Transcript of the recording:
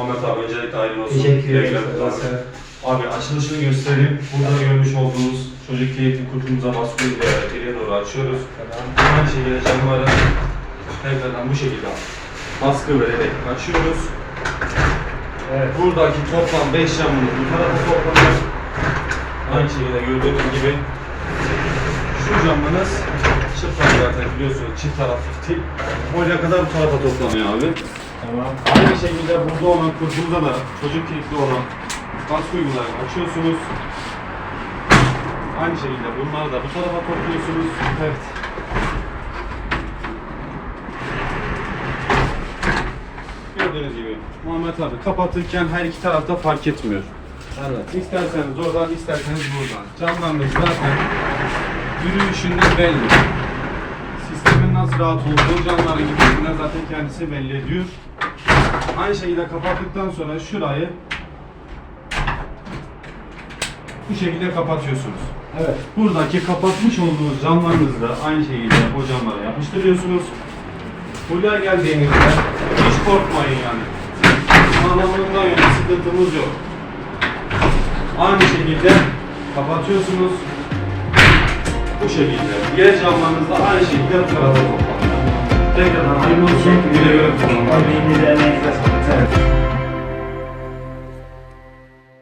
Muhammed abi öncelikle hayırlı olsun. Teşekkür ederim. Abi açılışını göstereyim. Burada görmüş olduğunuz çocuk keyifli kurtumuza baskı uygulayarak geriye doğru açıyoruz. Aynı şekilde camları tekrardan bu şekilde baskı vererek açıyoruz. Evet. Buradaki toplam 5 camımız bu tarafa toplanır. Aynı şekilde gördüğünüz gibi şu camınız çift zaten biliyorsunuz çift taraflı tip. Oraya kadar bu tarafa toplanıyor abi. Tamam. Aynı şekilde burada olan kurtumuza da çocuk kilitli olan baskı uygulayarak açıyorsunuz. Aynı şekilde bunları da bu tarafa topluyorsunuz. Evet. Gördüğünüz gibi Muhammed abi kapatırken her iki tarafta fark etmiyor. Evet. İsterseniz oradan, isterseniz buradan. Camlarınız zaten yürüyüşünden belli. Nasıl rahat camların gibisinden zaten kendisi belli ediyor. Aynı şekilde kapattıktan sonra şurayı bu şekilde kapatıyorsunuz. Evet. Buradaki kapatmış olduğunuz camlarınızı da aynı şekilde o camlara yapıştırıyorsunuz. Buraya geldiğinizde hiç korkmayın yani. Anlamından yana sıkıntımız yok. Aynı şekilde kapatıyorsunuz. Bu şekilde. Diğer camlarınız da aynı şekilde tarafa toplanıyor. Tekrardan hayırlı olsun. Güle güle kullanın. De emeğinize sağlık. Evet.